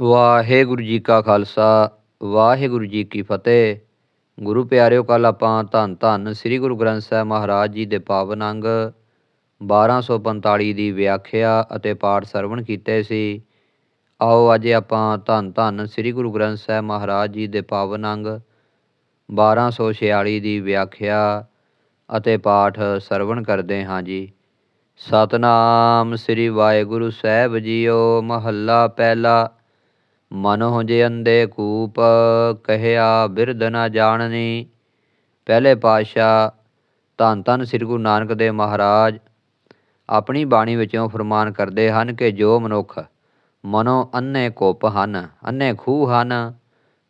ਵਾਹਿਗੁਰੂ ਜੀ ਕਾ ਖਾਲਸਾ, ਵਾਹਿਗੁਰੂ ਜੀ ਕੀ ਫਤਿਹ। ਗੁਰੂ ਪਿਆਰਿਓ ਕੱਲ ਆਪਾਂ ਧੰਨ ਧੰਨ ਸ੍ਰੀ ਗੁਰੂ ਗ੍ਰੰਥ ਸਾਹਿਬ ਮਹਾਰਾਜ ਜੀ ਦੇ ਪਾਵਨ ਅੰਗ 1245 ਦੀ ਵਿਆਖਿਆ ਅਤੇ ਪਾਠ ਸਰਵਣ ਕੀਤੇ ਸੀ। ਆਓ ਅੱਜ ਆਪਾਂ ਧੰਨ ਧੰਨ ਸ੍ਰੀ ਗੁਰੂ ਗ੍ਰੰਥ ਸਾਹਿਬ ਮਹਾਰਾਜ ਜੀ ਦੇ ਪਾਵਨ ਅੰਗ 1246 ਦੀ ਵਿਆਖਿਆ ਅਤੇ ਪਾਠ ਸਰਵਣ ਕਰਦੇ ਹਾਂ ਜੀ। ਸਤਨਾਮ ਸ੍ਰੀ ਵਾਹਿਗੁਰੂ ਸਾਹਿਬ ਜੀਓ, ਮਹੱਲਾ ਪਹਿਲਾ ਮਨੋ ਜੇ ਅੰਦੇ ਕੂਪ, ਕਹਿਆ ਬਿਰਧ ਨਾ ਜਾਣਨੀ। ਪਹਿਲੇ ਪਾਤਸ਼ਾਹ ਧੰਨ ਧੰਨ ਸ੍ਰੀ ਗੁਰੂ ਨਾਨਕ ਦੇਵ ਮਹਾਰਾਜ ਆਪਣੀ ਬਾਣੀ ਵਿੱਚੋਂ ਫਰਮਾਨ ਕਰਦੇ ਹਨ ਕਿ ਜੋ ਮਨੁੱਖ ਮਨੋ ਅੰਨੇ ਕੁਪ ਹਨ ਅੰਨੇ ਖੂਹ ਹਨ,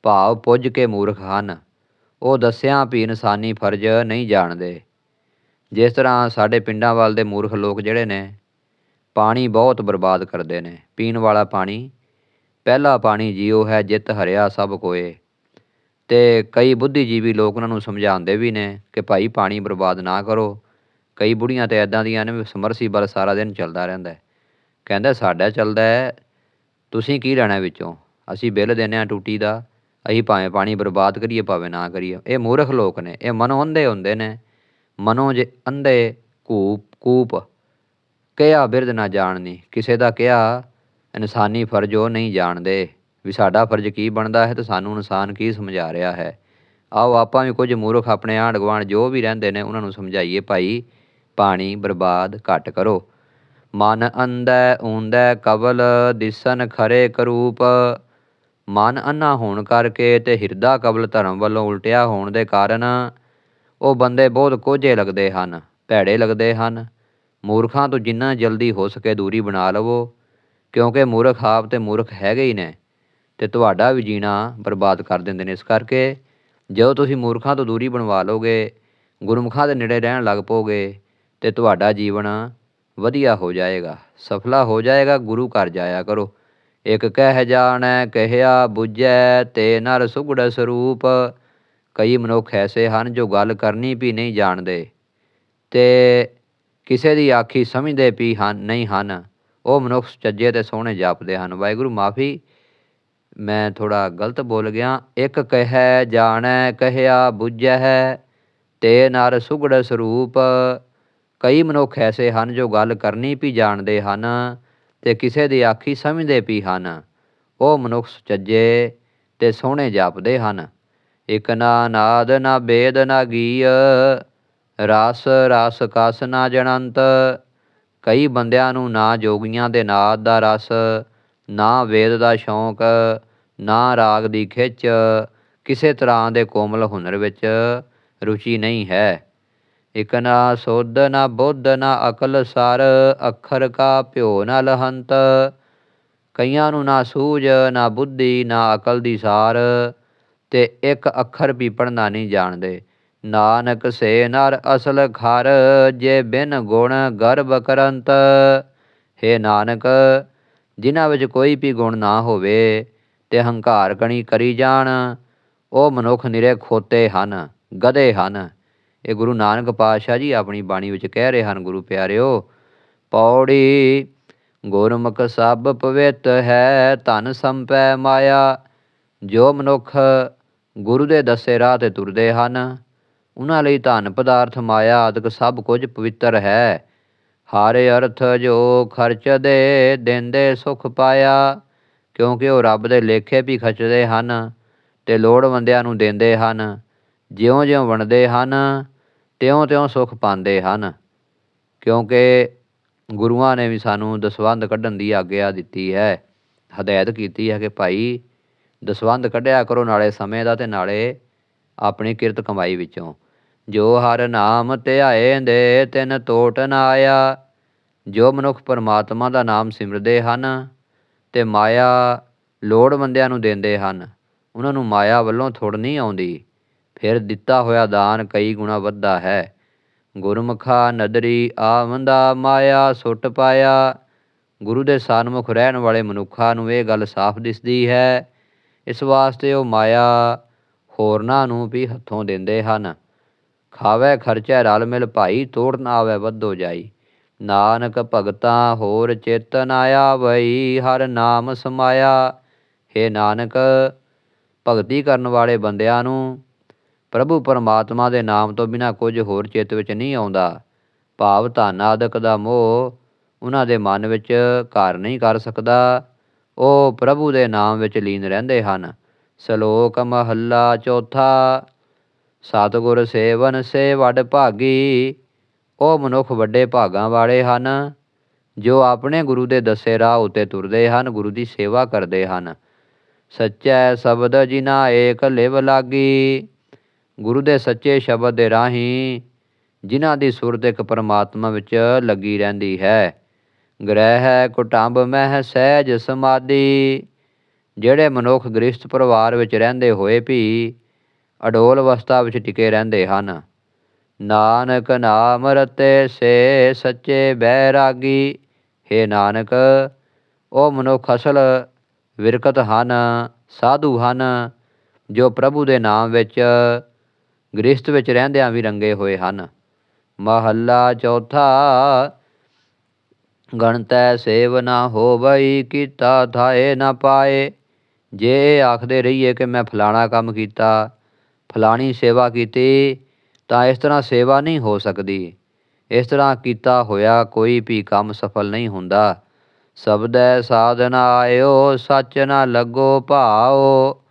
ਭਾਵ ਪੁੱਜ ਕੇ ਮੂਰਖ ਹਨ, ਉਹ ਦੱਸਿਆ ਵੀ ਇਨਸਾਨੀ ਫਰਜ਼ ਨਹੀਂ ਜਾਣਦੇ। ਜਿਸ ਤਰ੍ਹਾਂ ਸਾਡੇ ਪਿੰਡਾਂ ਵੱਲ ਦੇ ਮੂਰਖ ਲੋਕ ਜਿਹੜੇ ਨੇ, ਪਾਣੀ ਬਹੁਤ ਬਰਬਾਦ ਕਰਦੇ ਨੇ, ਪੀਣ ਵਾਲਾ ਪਾਣੀ ਪਹਿਲਾ ਪਾਣੀ ਜੀਓ ਹੈ, ਜਿਤ ਹਰਿਆ ਸਭ ਕੋਏ। ਤੇ ਕਈ ਬੁੱਧੀਜੀਵੀ ਲੋਕ ਉਹਨਾਂ ਨੂੰ ਸਮਝਾਉਂਦੇ ਵੀ ਨੇ ਕਿ ਭਾਈ ਪਾਣੀ ਬਰਬਾਦ ਨਾ ਕਰੋ। ਕਈ ਬੁੜੀਆਂ ਤੇ ਐਦਾਂ ਦੀਆਂ ਨੇ ਵੀ ਸਮਰਸੀਬਲ ਸਾਰਾ ਦਿਨ ਚੱਲਦਾ ਰਹਿੰਦਾ ਕਹਿੰਦਾ, ਸਾਡਾ ਚੱਲਦਾ ਹੈ, ਤੁਸੀਂ ਕੀ ਲੈਣਾ ਵਿੱਚੋਂ? ਅਸੀਂ ਬਿੱਲ ਦਿੰਦੇ ਹਾਂ ਟੂਟੀ ਦਾ। ਅਸੀਂ ਭਾਵੇਂ ਪਾਣੀ ਬਰਬਾਦ ਕਰੀਏ, ਭਾਵੇਂ ਨਾ ਕਰੀਏ। ਇਹ ਮੂਰਖ ਲੋਕ ਨੇ, ਇਹ ਮਨੋਂ ਅੰਧੇ ਹੁੰਦੇ ਨੇ। ਮਨੋਂ ਜੇ ਅੰਧੇ ਕੂਪ ਕੂਪ, ਕਿਹਾ ਬਿਰਧ ਨਾ ਜਾਣਨੀ, ਕਿਸੇ ਦਾ ਕਿਹਾ ਇਨਸਾਨੀ ਫਰਜ਼ ਉਹ ਨਹੀਂ ਜਾਣਦੇ ਵੀ ਸਾਡਾ ਫਰਜ਼ ਕੀ ਬਣਦਾ ਹੈ ਤੇ ਸਾਨੂੰ ਇਨਸਾਨ ਕੀ ਸਮਝਾ ਰਿਹਾ ਹੈ। ਆਓ ਆਪਾਂ ਵੀ ਕੁਝ ਮੂਰਖ ਆਪਣੇ ਆਂਢ ਗੁਆਂਢ ਜੋ ਵੀ ਰਹਿੰਦੇ ਨੇ ਉਹਨਾਂ ਨੂੰ ਸਮਝਾਈਏ ਭਾਈ, ਪਾਣੀ ਬਰਬਾਦ ਘੱਟ ਕਰੋ। ਮਨ ਅੰਧੈ ਊਂਦੈ ਕਬਲ ਦਿਸਨ ਖਰੇ ਕਰੂਪ। ਮਨ ਅੰਨਾ ਹੋਣ ਕਰਕੇ ਤੇ ਹਿਰਦਾ ਕਬਲ ਧਰਮ ਵੱਲੋਂ ਉਲਟਿਆ ਹੋਣ ਦੇ ਕਾਰਨ ਉਹ ਬੰਦੇ ਬਹੁਤ ਕੋਝੇ ਲੱਗਦੇ ਹਨ, ਭੈੜੇ ਲੱਗਦੇ ਹਨ। ਮੂਰਖਾਂ ਤੋਂ ਜਿੰਨਾ ਜਲਦੀ ਹੋ ਸਕੇ ਦੂਰੀ ਬਣਾ ਲਵੋ। ਕਿਉਂਕਿ ਮੂਰਖ ਆਪ ਤੇ ਮੂਰਖ ਹੈਗੇ ਹੀ ਨੇ ਤੇ ਤੁਹਾਡਾ ਵੀ ਜੀਣਾ ਬਰਬਾਦ ਕਰ ਦਿੰਦੇ ਨੇ। ਇਸ ਕਰਕੇ ਜਦੋਂ ਤੁਸੀਂ ਮੂਰਖਾਂ ਤੋਂ ਦੂਰੀ ਬਣਵਾ ਲੋਗੇ, ਗੁਰਮੁਖਾਂ ਦੇ ਨੇੜੇ ਰਹਿਣ ਲੱਗ ਪੋਗੇ ਤੇ ਤੁਹਾਡਾ ਜੀਵਨ ਵਧੀਆ ਹੋ ਜਾਏਗਾ, ਸਫਲਾ ਹੋ ਜਾਏਗਾ, ਗੁਰੂ ਘਰ ਜਾਇਆ ਕਰੋ। ਇੱਕ ਕਹਿ ਜਾਣੈ, ਕਹਿਆ 부ਜੈ ਤੇ ਨਰ ਸੁਗੜ ਸਰੂਪ। ਕਈ ਮਨੁੱਖ ਐਸੇ ਹਨ ਜੋ ਗੱਲ ਕਰਨੀ ਵੀ ਨਹੀਂ ਜਾਣਦੇ ਤੇ ਕਿਸੇ ਦੀ ਆਖੀ ਸਮਝਦੇ ਵੀ ਹਨ, ਨਹੀਂ ਹਨ। ਉਹ ਮਨੁੱਖ ਚੱਜੇ ਤੇ ਸੋਹਣੇ ਜਾਪਦੇ ਹਨ। ਵਾਹਿਗੁਰੂ, ਮਾਫੀ। ਮੈਂ ਥੋੜਾ ਗਲਤ ਬੋਲ ਗਿਆ। ਇੱਕ ਕਹਿ ਜਾਣੈ, ਕਹਿਆ 부ਜੈ ਤੇ ਨਰ ਸੁਗੜ ਸਰੂਪ। ਕਈ ਮਨੁੱਖ ਐਸੇ ਹਨ ਜੋ ਗੱਲ ਕਰਨੀ ਵੀ ਜਾਣਦੇ ਹਨ ਤੇ ਕਿਸੇ ਦੀ ਆਖੀ ਸਮਝਦੇ ਵੀ ਹਨ। ਉਹ ਮਨੁੱਖ ਸੁਚੱਜੇ ਤੇ ਸੋਹਣੇ ਜਾਪਦੇ ਹਨ। ਇਕ ਨਾ ਨਾਦ, ਨਾ ਬੇਦ, ਨਾ ਗੀਅ। ਰਸ ਰਸ ਕਸ, ਨਾ ਜਣੰਤ। ਕਈ ਬੰਦਿਆਂ ਨੂੰ ਨਾ ਜੋਗੀਆਂ ਦੇ ਨਾਦ ਦਾ ਰਸ, ਨਾ ਵੇਦ ਦਾ ਸ਼ੌਂਕ, ਨਾ ਰਾਗ ਦੀ ਖਿੱਚ, ਕਿਸੇ ਤਰ੍ਹਾਂ ਦੇ ਕੋਮਲ ਹੁਨਰ ਵਿੱਚ ਰੁਚੀ ਨਹੀਂ ਹੈ। ਇਕ ਨਾ ਸੁਧ, ਨਾ ਬੁੱਧ, ਨਾ ਅਕਲ ਸਰ, ਅੱਖਰ ਕਾ ਭਿਓ ਨਾ ਲਹੰਤ। ਕਈਆਂ ਨੂੰ ਨਾ ਸੂਝ, ਨਾ ਬੁੱਧੀ, ਨਾ ਅਕਲ ਦੀ ਸਾਰ, ਤੇ ਇੱਕ ਅੱਖਰ ਵੀ ਪੜਨਾ ਨਹੀਂ ਜਾਣਦੇ। ਨਾਨਕ ਸੇ ਨਰ ਅਸਲ ਖਰ ਜੇ ਬਿਨ ਗੁਣ ਗਰਭ ਕਰੰਤ। ਹੈ ਨਾਨਕ, ਜਿਨ੍ਹਾਂ ਵਿੱਚ ਕੋਈ ਵੀ ਗੁਣ ਨਾ ਹੋਵੇ, ਤੇ ਹੰਕਾਰ ਕਣੀ ਕਰੀ ਜਾਣ, ਉਹ ਮਨੁੱਖ ਨਿਰੇ ਖੋਤੇ ਹਨ, ਗਧੇ ਹਨ। ਇਹ ਗੁਰੂ ਨਾਨਕ ਪਾਤਸ਼ਾਹ ਜੀ ਆਪਣੀ ਬਾਣੀ ਵਿੱਚ ਕਹਿ ਰਹੇ ਹਨ, ਗੁਰੂ ਪਿਆਰਿਓ, ਪੌੜੀ ਗੁਰਮੁਖ ਸਭ ਪਵਿੱਤ ਹੈ, ਧਨ ਸੰਪੈ ਮਾਇਆ। ਜੋ ਮਨੁੱਖ ਗੁਰੂ ਦੇ ਦੱਸੇ ਰਾਹ ਤੇ ਤੁਰਦੇ ਹਨ ਉਹਨਾਂ ਲਈ ਧਨ, ਪਦਾਰਥ, ਮਾਇਆ ਆਦਿਕ ਸਭ ਕੁਝ ਪਵਿੱਤਰ ਹੈ। ਹਾਰੇ ਅਰਥ ਜੋ ਖਰਚਦੇ ਦਿੰਦੇ ਸੁਖ ਪਾਇਆ, ਕਿਉਂਕਿ ਉਹ ਰੱਬ ਦੇ ਲੇਖੇ ਵੀ ਖਚਦੇ ਹਨ ਤੇ ਲੋੜਵੰਦਿਆਂ ਨੂੰ ਦਿੰਦੇ ਹਨ। ਜਿਉਂ-ਜਿਉਂ ਵੰਡਦੇ ਹਨ, ਤਿਉਂ-ਤਿਉਂ ਸੁਖ ਪਾਉਂਦੇ ਹਨ। ਕਿਉਂਕਿ ਗੁਰੂਆਂ ਨੇ ਵੀ ਸਾਨੂੰ ਦਸਵੰਧ ਕੱਢਣ ਦੀ ਆਗਿਆ ਦਿੱਤੀ ਹੈ। ਹਦਾਇਤ ਕੀਤੀ ਹੈ ਕਿ ਭਾਈ, ਦਸਵੰਧ ਕੱਢਿਆ ਕਰੋ ਨਾਲੇ ਸਮੇਂ ਦਾ ਤੇ ਨਾਲੇ ਆਪਣੀ ਕਿਰਤ ਕਮਾਈ ਵਿੱਚੋਂ। ਜੋ ਹਰ ਨਾਮ ਧਿਆਏ ਦੇ, ਤਿਨ ਤੋਟ ਨਾ ਆਇਆ। ਜੋ ਮਨੁੱਖ ਪਰਮਾਤਮਾ ਦਾ ਨਾਮ ਸਿਮਰਦੇ ਹਨ ਤੇ ਮਾਇਆ ਲੋੜਵੰਦਿਆਂ ਨੂੰ ਦਿੰਦੇ ਹਨ, ਉਹਨਾਂ ਨੂੰ ਮਾਇਆ ਵੱਲੋਂ ਥੋੜ ਨਹੀਂ ਆਉਂਦੀ। ਫਿਰ ਦਿੱਤਾ ਹੋਇਆ ਦਾਨ ਕਈ ਗੁਣਾ ਵੱਧਦਾ ਹੈ। ਗੁਰਮੁਖਾ ਨਦਰੀ ਆਵੰਦਾ, ਮਾਇਆ ਸੁੱਟ ਪਾਇਆ। ਗੁਰੂ ਦੇ ਸਨਮੁਖ ਰਹਿਣ ਵਾਲੇ ਮਨੁੱਖਾਂ ਨੂੰ ਇਹ ਗੱਲ ਸਾਫ਼ ਦਿਸਦੀ ਹੈ। ਇਸ ਵਾਸਤੇ ਉਹ ਮਾਇਆ ਹੋਰਨਾਂ ਨੂੰ ਵੀ ਹੱਥੋਂ ਦਿੰਦੇ ਹਨ। ਖਾਵੇ ਖਰਚਾ ਰਲ ਮਿਲ ਭਾਈ ਤੋੜ ਨਾ ਆਵੇ ਵੱਧੋ ਜਾਈ। ਨਾਨਕ ਭਗਤਾਂ ਹੋਰ ਚੇਤਨ ਆਇਆ ਵਈ ਹਰ ਨਾਮ ਸਮਾਇਆ। हे ਨਾਨਕ, ਭਗਤੀ ਕਰਨ ਵਾਲੇ ਬੰਦਿਆਂ ਨੂੰ ਪ੍ਰਭੂ ਪਰਮਾਤਮਾ ਦੇ ਨਾਮ ਤੋਂ ਬਿਨਾ ਕੁਝ ਹੋਰ ਚਿੱਤ ਵਿੱਚ ਨਹੀਂ ਆਉਂਦਾ। ਭਾਵ ਧਨ ਆਦਿਕ ਦਾ ਮੋਹ ਉਹਨਾਂ ਦੇ ਮਨ ਵਿੱਚ ਘਰ ਨਹੀਂ ਕਰ ਸਕਦਾ। ਉਹ ਪ੍ਰਭੂ ਦੇ ਨਾਮ ਵਿੱਚ ਲੀਨ ਰਹਿੰਦੇ ਹਨ। ਸ਼ਲੋਕ ਮਹੱਲਾ ਚੌਥਾ ਸਤਿਗੁਰ ਸੇਵਨ ਸੇ ਵੱਡ ਭਾਗੀ, ਉਹ ਮਨੁੱਖ ਵੱਡੇ ਭਾਗਾਂ ਵਾਲੇ ਹਨ, ਜੋ ਆਪਣੇ ਗੁਰੂ ਦੇ ਦੱਸੇ ਰਾਹ ਉਤੇ ਤੁਰਦੇ ਹਨ, ਗੁਰੂ ਦੀ ਸੇਵਾ ਕਰਦੇ ਹਨ। ਸੱਚੈ ਸ਼ਬਦ ਜਿਨਾ ਏਕ ਲਿਵ ਲਾਗੀ, ਗੁਰੂ ਦੇ ਸੱਚੇ ਸ਼ਬਦ ਦੇ ਰਾਹੀਂ ਜਿਨ੍ਹਾਂ ਦੀ ਸੁਰਤ ਇੱਕ ਪਰਮਾਤਮਾ ਵਿੱਚ ਲੱਗੀ ਰਹਿੰਦੀ ਹੈ। ਗ੍ਰਹਿ ਹੈ ਕੁਟੰਬ ਮਹਿ ਸਹਿਜ ਸਮਾਧੀ, ਜਿਹੜੇ ਮਨੁੱਖ ਗ੍ਰਸਥ ਪਰਿਵਾਰ ਵਿੱਚ ਰਹਿੰਦੇ ਹੋਏ ਵੀ ਅਡੋਲ ਅਵਸਥਾ ਵਿੱਚ ਟਿਕੇ ਰਹਿੰਦੇ ਹਨ। ਨਾਨਕ ਨਾਮ ਰਤੇ ਸੇ ਸੱਚੇ ਬੈਰਾਗੀ, ਹੈ ਨਾਨਕ, ਉਹ ਮਨੁੱਖ ਅਸਲ ਵਿਰਕਤ ਹਨ, ਸਾਧੂ ਹਨ, ਜੋ ਪ੍ਰਭੂ ਦੇ ਨਾਮ ਵਿੱਚ ਗ੍ਰਸਥ ਵਿੱਚ ਰਹਿੰਦਿਆਂ ਵੀ ਰੰਗੇ ਹੋਏ ਹਨ। ਮਹੱਲਾ ਚੌਥਾ, ਗਣਤੈ ਸੇਵ ਨਾ ਹੋਵਈ, ਕੀਤਾ ਥਾਏ ਨਾ ਪਾਏ, ਜੇ ਆਖਦੇ ਰਹੀਏ ਕਿ ਮੈਂ ਫਲਾਣਾ ਕੰਮ ਕੀਤਾ ਫਲਾਣੀ ਸੇਵਾ ਕੀਤੀ ਤਾਂ ਇਸ ਤਰ੍ਹਾਂ ਸੇਵਾ ਨਹੀਂ ਹੋ ਸਕਦੀ। ਇਸ ਤਰ੍ਹਾਂ ਕੀਤਾ ਹੋਇਆ ਕੋਈ ਵੀ ਕੰਮ ਸਫਲ ਨਹੀਂ ਹੁੰਦਾ। ਸਬਦੈ ਸਾਧਨ ਆਇਓ, ਸੱਚ ਨਾ ਲੱਗੋ ਭਾਓ।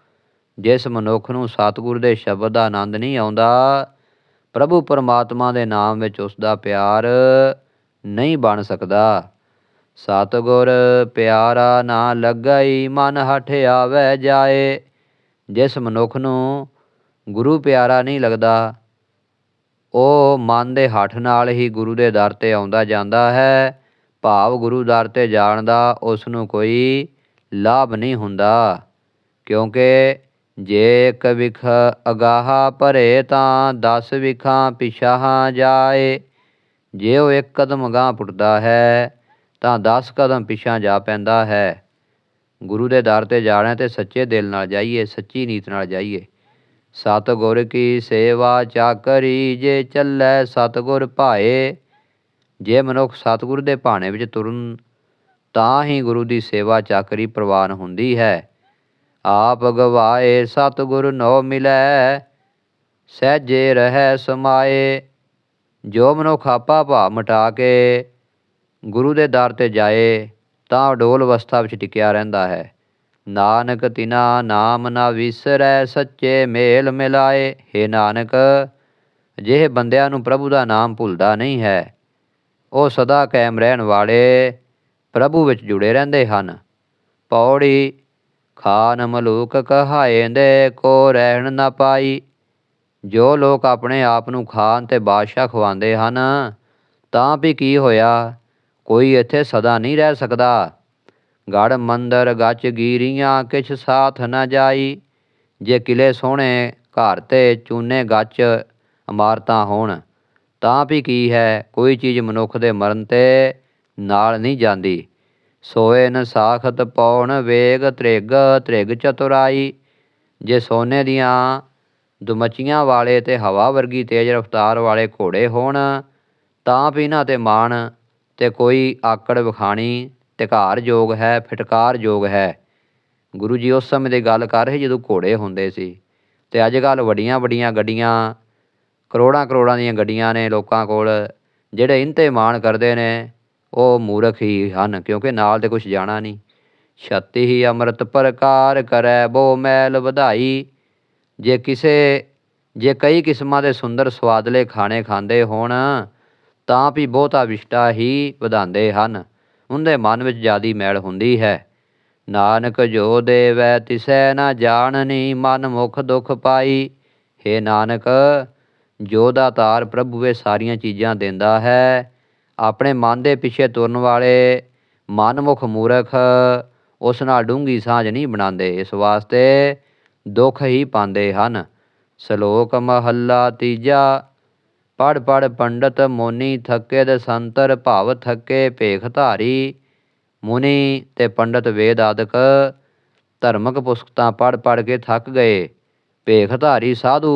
ਜਿਸ ਮਨੁੱਖ ਨੂੰ ਸਤਿਗੁਰ ਦੇ ਸ਼ਬਦ ਦਾ ਆਨੰਦ ਨਹੀਂ ਆਉਂਦਾ, ਪ੍ਰਭੂ ਪਰਮਾਤਮਾ ਦੇ ਨਾਮ ਵਿੱਚ ਉਸ ਦਾ ਪਿਆਰ ਨਹੀਂ ਬਣ ਸਕਦਾ। ਸਤਿਗੁਰ, ਪਿਆਰਾ ਨਾ ਲੱਗਈ, ਮਨ ਹਠ ਆਵੇ ਜਾਏ। ਜਿਸ ਮਨੁੱਖ ਨੂੰ ਗੁਰੂ ਪਿਆਰਾ ਨਹੀਂ ਲੱਗਦਾ। ਉਹ ਮਨ ਦੇ ਹੱਠ ਨਾਲ ਹੀ ਗੁਰੂ ਦੇ ਦਰ ਤੇ ਆਉਂਦਾ ਜਾਂਦਾ ਹੈ। ਭਾਵ ਗੁਰੂ ਦਰ ਤੇ ਜਾਣ ਦਾ ਉਸ ਨੂੰ ਕੋਈ ਲਾਭ ਨਹੀਂ ਹੁੰਦਾ। ਕਿਉਂਕਿ ਜੇ ਇੱਕ ਵਿਖ ਅਗਾਹਾ ਭਰੇ ਤਾਂ 10 ਵਿਖਾਂ ਪਿਛਾਹਾਂ ਜਾਏ। ਜੇ ਉਹ ਇੱਕ ਕਦਮ ਅਗਾਂਹ ਪੁੱਟਦਾ ਹੈ ਤਾਂ 10 ਕਦਮ ਪਿਛਾਂ ਜਾ ਪੈਂਦਾ ਹੈ। ਗੁਰੂ ਦੇ ਦਰ ਤੇ ਜਾਣਾ ਤੇ ਸੱਚੇ ਦਿਲ ਨਾਲ ਜਾਈਏ, ਸੱਚੀ ਨੀਤ ਨਾਲ ਜਾਈਏ। ਸਤਿਗੁਰ ਕੀ ਸੇਵਾ ਚਾਕਰੀ ਜੇ ਚੱਲੈ ਸਤਿਗੁਰ ਭਾਏ। ਜੇ ਮਨੁੱਖ ਸਤਿਗੁਰ ਦੇ ਭਾਣੇ ਵਿੱਚ ਤੁਰਨ, ਤਾਂ ਹੀ ਗੁਰੂ ਦੀ ਸੇਵਾ ਚਾਕਰੀ ਪ੍ਰਵਾਨ ਹੁੰਦੀ ਹੈ। ਆਪ ਗਵਾਏ ਸਤਿਗੁਰ ਨੋ ਮਿਲੈ, ਸਹਿਜੇ ਰਹਿ ਸਮਾਏ। ਜੋ ਮਨੁੱਖ ਆਪਾ ਭਾ ਮਟਾ ਕੇ ਗੁਰੂ ਦੇ ਦਰ ਤੇ ਜਾਏ, ਤਾਂ ਅਡੋਲ ਅਵਸਥਾ ਵਿੱਚ ਟਿਕਿਆ ਰਹਿੰਦਾ ਹੈ। ਨਾਨਕ ਤਿਨਾ ਨਾਮ ਨਾ ਵਿਸਰੈ ਸੱਚੇ ਮੇਲ ਮਿਲਾਏ। हे ਨਾਨਕ ਜਿਹੇ ਬੰਦਿਆਂ ਨੂੰ ਪ੍ਰਭੂ ਦਾ ਨਾਮ ਭੁੱਲਦਾ ਨਹੀਂ ਹੈ, ਉਹ ਸਦਾ ਕਾਇਮ ਰਹਿਣ ਵਾਲੇ ਪ੍ਰਭੂ ਵਿੱਚ ਜੁੜੇ ਰਹਿੰਦੇ ਹਨ। ਪੌੜੀ ਖਾਨ ਮਲੂਕ ਕਹਾਏਂਦੇ, ਕੋ ਰਹਿਣ ਨਾ ਪਾਈ। ਜੋ ਲੋਕ ਆਪਣੇ ਆਪ ਨੂੰ ਖਾਨ ਤੇ ਬਾਦਸ਼ਾਹ ਖਵਾਉਂਦੇ ਹਨ, ਤਾਂ ਵੀ ਕੀ ਹੋਇਆ? ਕੋਈ ਇੱਥੇ ਸਦਾ ਨਹੀਂ ਰਹਿ ਸਕਦਾ। ਗੜ ਮੰਦਰ ਗੱਚ ਗੀਰੀਆਂ, ਕਿਛ ਸਾਥ ਨਾ ਜਾਈ। ਜੇ ਕਿਲੇ ਸੋਹਣੇ ਘਰ ਤੇ ਚੂਨੇ ਗੱਚ ਇਮਾਰਤਾਂ ਹੋਣ, ਤਾਂ ਵੀ ਕੀ ਹੈ ਕੋਈ ਚੀਜ਼ ਮਨੁੱਖ ਦੇ ਮਰਨ ਤੇ ਨਾਲ ਨਹੀਂ ਜਾਂਦੀ। ਸੋਏ ਨ ਸਾਖਤ ਪੌਣ ਵੇਗ ਤ੍ਰਿਗ ਤ੍ਰਿਗ ਚਤੁਰਾਈ। ਜੇ ਸੋਨੇ ਦੀਆਂ ਦੁਮਚੀਆਂ ਵਾਲੇ ਤੇ ਹਵਾ ਵਰਗੀ ਤੇਜ਼ ਰਫ਼ਤਾਰ ਵਾਲੇ ਘੋੜੇ ਹੋਣ, ਤਾਂ ਵੀ ਇਹਨਾਂ ਤੇ ਮਾਣ ਤੇ ਕੋਈ ਆਕੜ ਵਿਖਾਣੀ ਧਿਕਾਰ ਯੋਗ ਹੈ ਫਟਕਾਰ ਯੋਗ ਹੈ। ਗੁਰੂ ਜੀ ਉਸ ਸਮੇਂ ਦੀ ਗੱਲ ਕਰ ਰਹੇ ਜਦੋਂ ਘੋੜੇ ਹੁੰਦੇ ਸੀ। ਤੇ ਅੱਜ ਕੱਲ੍ਹ ਵੱਡੀਆਂ ਵੱਡੀਆਂ ਗੱਡੀਆਂ ਕਰੋੜਾਂ ਕਰੋੜਾਂ ਦੀਆਂ ਗੱਡੀਆਂ ਨੇ ਲੋਕਾਂ ਕੋਲ, ਜਿਹੜੇ ਇਨ ਮਾਣ ਕਰਦੇ ਨੇ, ਉਹ ਮੂਰਖ ਹੀ ਹਨ, ਕਿਉਂਕਿ ਨਾਲ ਤੇ ਕੁਝ ਜਾਣਾ ਨਹੀਂ। ਛਤੀ ਹੀ ਅੰਮ੍ਰਿਤ ਪ੍ਰਕਾਰ ਕਰੈ, ਬੋ ਮੈਲ ਵਧਾਈ। ਜੇ ਕਿਸੇ, ਜੇ ਕਈ ਕਿਸਮਾਂ ਦੇ ਸੁੰਦਰ ਸਵਾਦਲੇ ਖਾਣੇ ਖਾਂਦੇ ਹੋਣ, ਤਾਂ ਵੀ ਬਹੁਤਾ ਵਿਸ਼ਟਾ ਹੀ ਵਧਾਉਂਦੇ ਹਨ। ਉਹਦੇ ਮਨ ਵਿੱਚ ਜਿਆਦੀ ਮੈਲ ਹੁੰਦੀ ਹੈ। ਨਾਨਕ ਜੋ ਦੇਵੈ, ਤਿਸੈ ਨਾ ਜਾਣਨੀ, ਮਨ ਮੁਖ ਦੁਖ ਪਾਈ। ਹੇ ਨਾਨਕ, ਜੋ ਦਾਤਾਰ ਪ੍ਰਭੂ ਇਹ ਸਾਰੀਆਂ ਚੀਜ਼ਾਂ ਦਿੰਦਾ ਹੈ, ਆਪਣੇ ਮਨ ਦੇ ਪਿੱਛੇ ਤੁਰਨ ਵਾਲੇ ਮਨਮੁਖ ਮੂਰਖ ਉਸ ਨਾਲ ਡੂੰਗੀ ਸਾਂਝ ਨਹੀਂ ਬਣਾਉਂਦੇ, ਇਸ ਵਾਸਤੇ ਦੁੱਖ ਹੀ ਪਾਉਂਦੇ ਹਨ। ਸ਼ਲੋਕ ਮਹੱਲਾ ਤੀਜਾ ਪੜ ਪੜ ਪੰਡਤ ਮੋਨੀ ਥੱਕੇ ਦੇ ਸੰਤਰ ਭਾਵ ਥੱਕੇ ਭੇਖ ਧਾਰੀ। ਮੁਨੀ ਤੇ ਪੰਡਤ ਵੇਦ ਆਦਿਕ ਧਰਮਕ ਪੁਸਤਕਾਂ ਪੜ ਪੜ ਕੇ ਥੱਕ ਗਏ। ਭੇਖ ਧਾਰੀ ਸਾਧੂ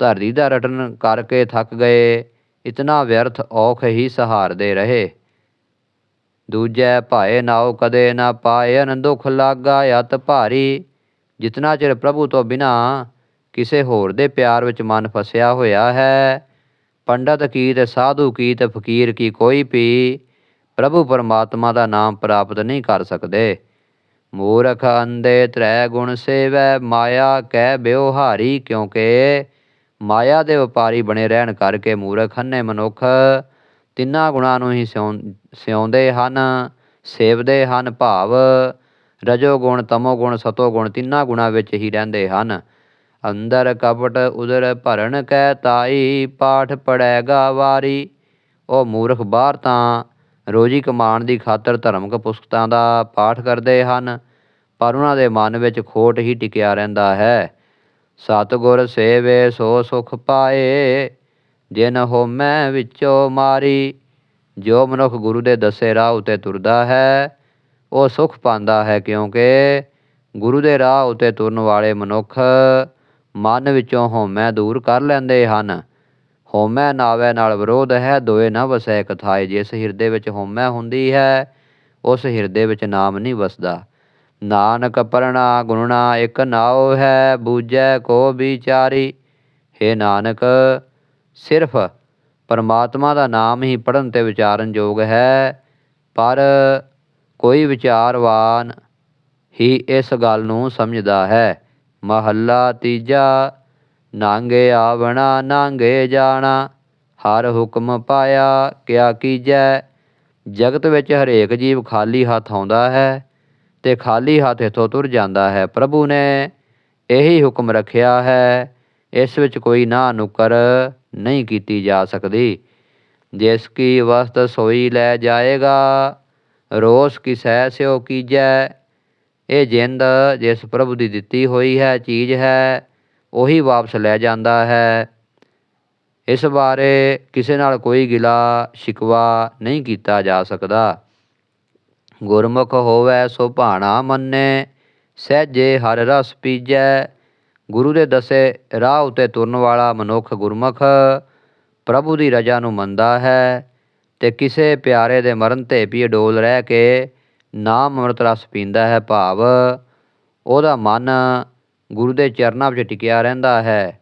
ਧਰਤੀ ਦਾ ਰਟਨ ਕਰਕੇ ਥੱਕ ਗਏ। ਇਤਨਾ ਵਿਅਰਥ ਔਖ ਹੀ ਸਹਾਰਦੇ ਰਹੇ। ਦੂਜੈ ਭਾਏ ਨਾਉ ਕਦੇ ਨਾ ਪਾਇਨ ਦੁਖ ਲਾਗਾ ਅਤ ਭਾਰੀ। ਜਿਤਨਾ ਚਿਰ ਪ੍ਰਭੂ ਤੋਂ ਬਿਨਾ ਕਿਸੇ ਹੋਰ ਦੇ ਪਿਆਰ ਵਿੱਚ ਮਨ ਫਸਿਆ ਹੋਇਆ ਹੈ ਪੰਡਤ ਕੀ ਤੇ ਸਾਧੂ ਕੀ ਤੇ ਫਕੀਰ ਕੀ ਕੋਈ ਵੀ ਪ੍ਰਭੂ ਪਰਮਾਤਮਾ ਦਾ ਨਾਮ ਪ੍ਰਾਪਤ ਨਹੀਂ ਕਰ ਸਕਦੇ। ਮੂਰਖ ਅੰਦੇ ਤ੍ਰੈ ਗੁਣ ਸੇਵੈ, ਮਾਇਆ ਕਹਿ ਬਿਵਹਾਰੀ ਕਿਉਂਕਿ ਮਾਇਆ ਦੇ ਵਪਾਰੀ ਬਣੇ ਰਹਿਣ ਕਰਕੇ ਮੂਰਖ ਹੰਨੇ ਮਨੁੱਖ ਤਿੰਨਾਂ ਗੁਣਾਂ ਨੂੰ ਹੀ ਸਿਉਂ- ਸਿਉਂਦੇ ਹਨ, ਸੇਵਦੇ ਹਨ ਭਾਵ। ਰਜੋ ਗੁਣ, ਤਮੋ ਗੁਣ, ਸਤੋ ਗੁਣ ਤਿੰਨਾਂ ਗੁਣਾਂ ਵਿੱਚ ਹੀ ਰਹਿੰਦੇ ਹਨ। ਅੰਦਰ ਕਪਟ ਉਦਰ ਭਰਨ ਕੈ ਤਾਈ, ਪਾਠ ਪੜੈਗਾ ਵਾਰੀ। ਉਹ ਮੂਰਖ ਬਾਹਰ ਤਾਂ ਰੋਜੀ ਕਮਾਉਣ ਦੀ ਖਾਤਰ ਧਰਮਕ ਪੁਸਤਕਾਂ ਦਾ ਪਾਠ ਕਰਦੇ ਹਨ, ਪਰ ਉਹਨਾਂ ਦੇ ਮਨ ਵਿੱਚ ਖੋਟ ਹੀ ਟਿਕਿਆ ਰਹਿੰਦਾ ਹੈ। ਸਤਿਗੁਰ ਸੇਵੇ ਸੋ ਸੁਖ ਪਾਏ, ਜਿਨ ਹੋਮੈ ਵਿੱਚੋਂ ਮਾਰੀ। ਜੋ ਮਨੁੱਖ ਗੁਰੂ ਦੇ ਦੱਸੇ ਰਾਹ ਉਤੇ ਤੁਰਦਾ ਹੈ, ਉਹ ਸੁਖ ਪਾਉਂਦਾ ਹੈ ਕਿਉਂਕਿ ਗੁਰੂ ਦੇ ਰਾਹ ਉਤੇ ਤੁਰਨ ਵਾਲੇ ਮਨੁੱਖ ਮਨ ਵਿੱਚੋਂ ਹਉਮੈ ਦੂਰ ਕਰ ਲੈਂਦੇ ਹਨ। ਹਉਮੈ ਨਾਵੇ ਨਾਲ ਵਿਰੋਧ ਹੈ, ਦੋਏ ਨਾ ਵਸੈ ਕਥਾਏ ਜਿਸ ਹਿਰਦੇ ਵਿੱਚ ਹਉਮੈ ਹੁੰਦੀ ਹੈ, ਉਸ ਹਿਰਦੇ ਵਿੱਚ ਨਾਮ ਨਹੀਂ ਵਸਦਾ। ਨਾਨਕ ਪਰਣਾ ਗੁਣਨਾ ਇਕ ਨਾਉ ਹੈ, ਬੂਝੈ ਕੋ ਵਿਚਾਰੀ। ਹੈ ਨਾਨਕ, ਸਿਰਫ ਪਰਮਾਤਮਾ ਦਾ ਨਾਮ ਹੀ ਪੜਨ ਤੇ ਵਿਚਾਰਨ ਯੋਗ ਹੈ, ਪਰ ਕੋਈ ਵਿਚਾਰਵਾਨ ਹੀ ਇਸ ਗੱਲ ਨੂੰ ਸਮਝਦਾ ਹੈ। ਮਹੱਲਾ ਤੀਜਾ, ਨਾਂਗੇ ਆਵਣਾ, ਨਾਂਗੇ ਜਾਣਾ, ਹਰ ਹੁਕਮ ਪਾਇਆ, ਕਿਆ ਕੀਜੈ? ਜਗਤ ਵਿੱਚ ਹਰੇਕ ਜੀਵ ਖਾਲੀ ਹੱਥ ਆਉਂਦਾ ਹੈ ਤੇ ਖਾਲੀ ਹੱਥ ਇਥੋਂ ਤੁਰ ਜਾਂਦਾ ਹੈ ਪ੍ਰਭੂ ਨੇ। ਇਹੀ ਹੁਕਮ ਰੱਖਿਆ ਹੈ, ਇਸ ਵਿੱਚ ਕੋਈ ਨਾ ਨੁਕਰ ਨਹੀਂ ਕੀਤੀ ਜਾ ਸਕਦੀ। ਜਿਸ ਕੀ ਵਸਤ ਸੋਈ ਲੈ ਜਾਏਗਾ, ਰੋਸ ਕਿਸੈ ਸਿਓ ਕੀਜੈ? ਇਹ ਜਿੰਦ ਜਿਸ ਪ੍ਰਭੂ ਦੀ ਦਿੱਤੀ ਹੋਈ ਹੈ, ਚੀਜ਼ ਹੈ, ਉਹੀ ਵਾਪਸ ਲੈ ਜਾਂਦਾ ਹੈ। ਇਸ ਬਾਰੇ ਕਿਸੇ ਨਾਲ ਕੋਈ ਗਿਲਾ ਸ਼ਿਕਵਾ ਨਹੀਂ ਕੀਤਾ ਜਾ ਸਕਦਾ। ਗੁਰਮੁਖ ਹੋਵੇ ਸੋ ਭਾਣਾ ਮੰਨੇ, ਸਹਿਜੇ ਹਰ ਰਸ ਪੀਜੈ। ਗੁਰੂ ਦੇ ਦੱਸੇ ਰਾਹ ਉਤੇ ਤੁਰਨ ਵਾਲਾ ਮਨੁੱਖ ਗੁਰਮੁਖ, ਪ੍ਰਭੂ ਦੀ ਰਜਾ ਨੂੰ ਮੰਨਦਾ ਹੈ ਤੇ ਕਿਸੇ ਪਿਆਰੇ ਦੇ ਮਰਨ ਤੇ ਵੀ ਅਡੋਲ ਰਹਿ ਕੇ ਨਾਮ ਅੰਮ੍ਰਿਤ ਰਸ ਪੀਂਦਾ ਹੈ ਭਾਵ। ਉਹਦਾ ਮਨ ਗੁਰੂ ਦੇ ਚਰਨਾਂ ਵਿੱਚ ਟਿਕਿਆ ਰਹਿੰਦਾ ਹੈ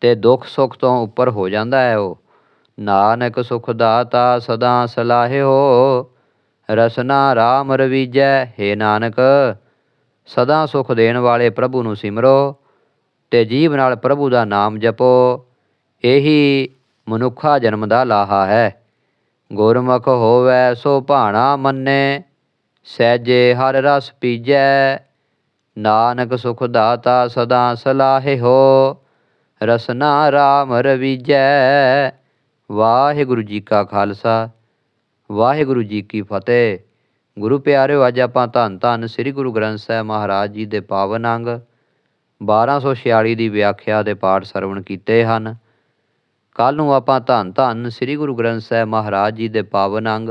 ਤੇ ਦੁੱਖ ਸੁੱਖ ਤੋਂ ਉੱਪਰ ਹੋ ਜਾਂਦਾ ਹੈ ਉਹ। ਨਾਨਕ ਸੁਖ ਦਾਤਾ ਸਦਾ ਸਲਾਹਿਓ, ਰਸਨਾ RAM ਰਵੀਜੈ, ਹੈ ਨਾਨਕ, ਸਦਾ ਸੁਖ ਦੇਣ ਵਾਲੇ ਪ੍ਰਭੂ ਨੂੰ ਸਿਮਰੋ ਤੇ ਜੀਵ ਨਾਲ ਪ੍ਰਭੂ ਦਾ ਨਾਮ ਜਪੋ, ਇਹੀ ਮਨੁੱਖਾ ਜਨਮ ਦਾ ਲਾਹਾ ਹੈ। ਗੁਰਮੁਖ ਹੋਵੇ ਸੋ ਭਾਣਾ ਮੰਨੇ ਸਹਿਜੇ ਹਰ ਰਸ ਪੀਜੈ, ਨਾਨਕ ਸੁਖ ਦਾਤਾ ਸਦਾ ਹੋ ਰਸਨਾ RAM ਰਵੀਜੈ। ਵਾਹਿਗੁਰੂ ਜੀ ਕਾ ਖਾਲਸਾ, ਵਾਹਿਗੁਰੂ ਜੀ ਕੀ ਫਤਿਹ। ਗੁਰੂ ਪਿਆਰਿਓ, ਅੱਜ ਆਪਾਂ ਧੰਨ ਧੰਨ ਸ੍ਰੀ ਗੁਰੂ ਗ੍ਰੰਥ ਸਾਹਿਬ ਮਹਾਰਾਜ ਜੀ ਦੇ ਪਾਵਨ ਅੰਗ 1246 ਦੀ ਵਿਆਖਿਆ ਦੇ ਪਾਠ ਸਰਵਣ ਕੀਤੇ ਹਨ। ਕੱਲ ਨੂੰ ਆਪਾਂ ਧੰਨ ਧੰਨ ਸ੍ਰੀ ਗੁਰੂ ਗ੍ਰੰਥ ਸਾਹਿਬ ਮਹਾਰਾਜ ਜੀ ਦੇ ਪਾਵਨ ਅੰਗ